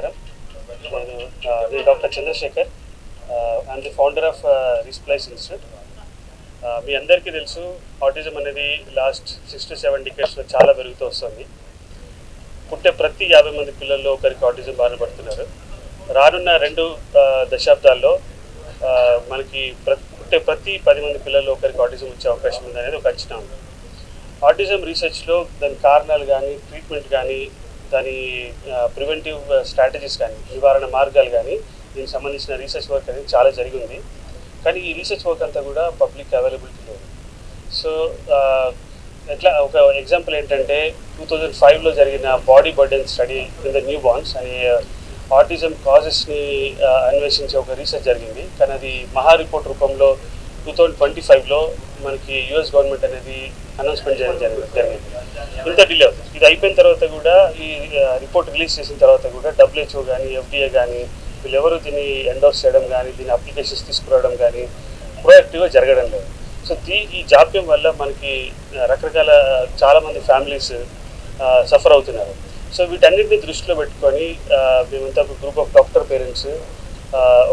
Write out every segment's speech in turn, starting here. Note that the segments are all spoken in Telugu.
నమస్కారం. నేను నేను doctor Chandrashekar and the founder of రిస్ప్లైస్ institute మీ అందరికీ తెలుసు ఆటిజం అనేది లాస్ట్ సిక్స్ టు సెవెన్ డికేట్స్లో చాలా పెరుగుతూ వస్తుంది. పుట్టే ప్రతి యాభై మంది పిల్లల్లో ఒకరికి ఆటిజం బారిన పడుతున్నారు రానున్న రెండు దశాబ్దాల్లో మనకి ప్ర- పుట్టే ప్రతి పది మంది పిల్లల్లో ఒకరికి ఆటిజం వచ్చే అవకాశం ఉంది అనేది ఒక అంచనా ఉంది. ఆటిజం రీసెర్చ్లో దాని కారణాలు కానీ ట్రీట్మెంట్ కానీ దాని ప్రివెంటివ్ స్ట్రాటజీస్ కానీ నివారణ మార్గాలు కానీ దీనికి సంబంధించిన రీసెర్చ్ వర్క్ అనేది చాలా జరిగింది. కానీ ఈ రీసెర్చ్ వర్క్ అంతా కూడా పబ్లిక్ అవైలబిలిటీ లేదు సో ఎట్లా ఒక ఎగ్జాంపుల్ ఏంటంటే టూ థౌజండ్ ఫైవ్లో జరిగిన body burden study in the newborns అనే ఆటిజం కాజెస్ని అన్వేషించే ఒక రీసెర్చ్ జరిగింది. కానీ అది మహా రిపోర్ట్ రూపంలో టూ థౌజండ్ ట్వంటీ ఫైవ్లో మనకి యుఎస్ గవర్నమెంట్ అనేది అనౌన్స్మెంట్ చేయడం జరిగింది జరిగింది. ఇంత డిలే అవుతుంది. ఇది అయిపోయిన తర్వాత కూడా ఈ రిపోర్ట్ రిలీజ్ చేసిన తర్వాత కూడా డబ్ల్యూహెచ్ఓ కానీ ఎఫ్డిఏ కానీ వీళ్ళెవరు దీన్ని ఎండోర్స్ చేయడం కానీ దీని అప్లికేషన్స్ తీసుకురావడం కానీ ప్రొయాక్టివ్గా జరగడం లేదు. సో దీ ఈ జాప్యం వల్ల మనకి రకరకాల చాలామంది ఫ్యామిలీస్ సఫర్ అవుతున్నారు. సో వీటన్నిటిని దృష్టిలో పెట్టుకొని మేమంతా ఒక గ్రూప్ ఆఫ్ డాక్టర్ పేరెంట్స్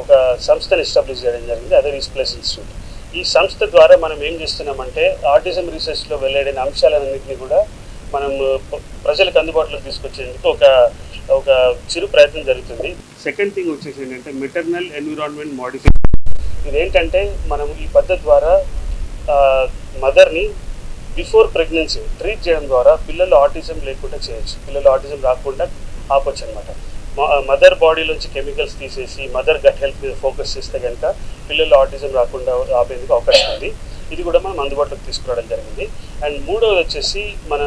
ఒక సంస్థను ఎస్టాబ్లిష్ చేయడం జరిగింది అదే రీస్ప్లేస్ ఇన్స్టిట్యూట్ ఈ సంస్థ ద్వారా మనం ఏం చేస్తున్నామంటే ఆర్టిజం రీసెర్చ్లో వెల్లడిన అంశాలన్నింటినీ కూడా మనం ప్రజలకు అందుబాటులోకి తీసుకొచ్చేందుకు ఒక ఒక చిరు ప్రయత్నం జరుగుతుంది. సెకండ్ థింగ్ వచ్చేసి ఏంటంటే మెటర్నల్ ఎన్విరాన్మెంట్ మోడిఫికేషన్ ఇదేంటంటే మనం ఈ పద్ధతి ద్వారా మదర్ని బిఫోర్ ప్రెగ్నెన్సీ ట్రీట్ చేయడం ద్వారా పిల్లలు ఆటిజం లేకుండా చేయొచ్చు. పిల్లలు ఆటిజం రాకుండా ఆపొచ్చు అనమాట మదర్ బాడీలోంచి కెమికల్స్ తీసేసి మదర్ గట్ హెల్త్ మీద ఫోకస్ చేస్తే కనుక పిల్లలు ఆటిజం రాకుండా ఆపేందుకు అవకాశం ఉంది. ఇది కూడా మనం అందుబాటులోకి తీసుకురావడం జరిగింది. అండ్ మూడవది వచ్చేసి మన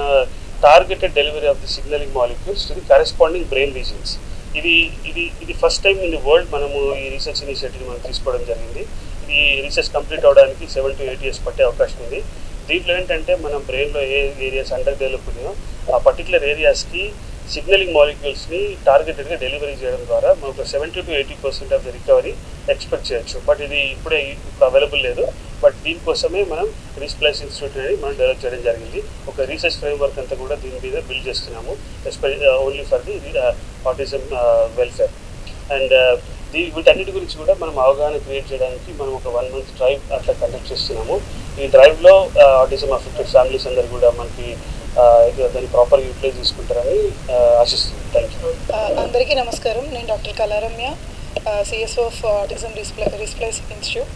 targeted delivery of the signalling molecules to the corresponding brain regions ఇది ఇది ఇది first time in the world మనము ఈ రీసెర్చ్ ఇనిషియేటివ్ మనం తీసుకోవడం జరిగింది. ఇది రీసెర్చ్ కంప్లీట్ అవడానికి సెవెన్ టు ఎయిట్ ఇయర్స్ పట్టే అవకాశం ఉంది. దీంట్లో ఏంటంటే మనం బ్రెయిన్లో ఏ ఏరియాస్ అండర్ డెవలప్ ఉన్నాయో ఆ పర్టికులర్ ఏరియాస్కి సిగ్నలింగ్ మాలిక్యూల్స్ని టార్గెటెడ్గా డెలివరీ చేయడం ద్వారా మనకు seventy to eighty percent of the recovery expect చేయొచ్చు. బట్ ఇది ఇప్పుడే ఇప్పుడు అవైలబుల్ లేదు. బట్ దీనికోసమే మనం రీస్ప్లేస్ ఇన్స్టిట్యూట్ అనేది మనం డెవలప్ చేయడం జరిగింది. ఒక రీసెర్చ్ ఫ్రేమ్వర్క్ అంతా కూడా దీని మీద బిల్డ్ చేస్తున్నాము especially only for the autism welfare and దీ వీటన్నిటి గురించి కూడా మనం అవగాహన క్రియేట్ చేయడానికి మనం ఒక వన్ మంత్ డ్రైవ్ అట్లా కండక్ట్ చేస్తున్నాము. ఈ డ్రైవ్లో ఆటిజం అఫెక్టెడ్ ఫ్యామిలీస్ అందరు కూడా మనకి దాన్ని ప్రాపర్ యూటిలైజ్ చేసుకుంటారని ఆశిస్తుంది థ్యాంక్ యూ అందరికీ నమస్కారం. నేను doctor Kalaramya CSO of autism రీస్ప్లే రీస్ప్లేస్ ఇన్స్టిట్యూట్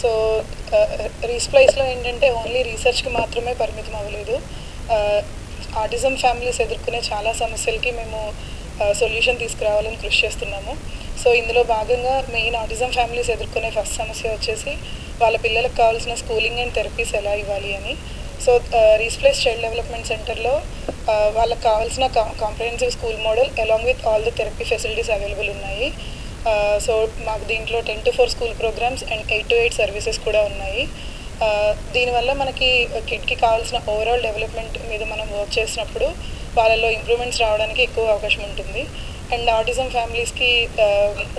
సో రీస్ప్లేస్లో ఏంటంటే ఓన్లీ రీసెర్చ్కి మాత్రమే పరిమితం అవ్వలేదు. ఆటిజం ఫ్యామిలీస్ ఎదుర్కొనే చాలా సమస్యలకి మేము సొల్యూషన్ తీసుకురావాలని కృషి చేస్తున్నాము. సో ఇందులో భాగంగా మెయిన్ ఆటిజం ఫ్యామిలీస్ ఎదుర్కొనే ఫస్ట్ సమస్య వచ్చేసి వాళ్ళ పిల్లలకు కావాల్సిన స్కూలింగ్ అండ్ థెరపీస్ ఎలా ఇవ్వాలి అని. సో రీస్ప్లేస్ చైల్డ్ డెవలప్మెంట్ సెంటర్లో వాళ్ళకి కావాల్సిన comprehensive school model along with all the therapy facilities available ఉన్నాయి. సో మాకు దీంట్లో ten to four school programmes and eight to eight services కూడా ఉన్నాయి. దీనివల్ల మనకి కిడ్కి కావాల్సిన ఓవరాల్ డెవలప్మెంట్ మీద మనం వర్క్ చేసినప్పుడు వాళ్ళలో ఇంప్రూవ్మెంట్స్ రావడానికి ఎక్కువ అవకాశం ఉంటుంది. అండ్ ఆటిజం ఫ్యామిలీస్కి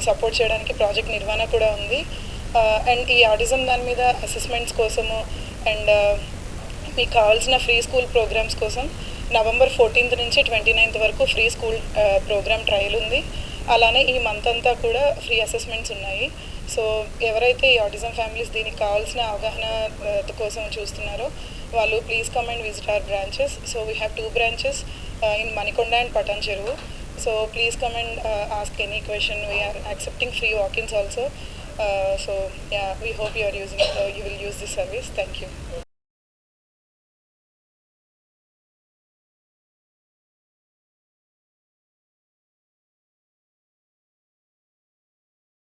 సపోర్ట్ చేయడానికి ప్రాజెక్ట్ నిర్వహణ కూడా ఉంది. అండ్ ఈ ఆటిజం దాని మీద అసెస్మెంట్స్ కోసము అండ్ మీకు కావాల్సిన ఫ్రీ స్కూల్ ప్రోగ్రామ్స్ కోసం నవంబర్ ఫోర్టీన్త్ నుంచి ట్వంటీ నైన్త్ వరకు ఫ్రీ స్కూల్ ప్రోగ్రామ్ ట్రయల్ ఉంది. అలానే ఈ మంత్ అంతా కూడా ఫ్రీ అసెస్మెంట్స్ ఉన్నాయి. సో ఎవరైతే ఈ ఆటిజం ఫ్యామిలీస్ దీనికి కావాల్సిన అవగాహన కోసం చూస్తున్నారో వాళ్ళు please come and visit our branches. So we have two branches in Manikonda and Patan Cheruvu so please come and ask any question we are accepting free walk ins also so yeah we hope you are using you will use this service thank you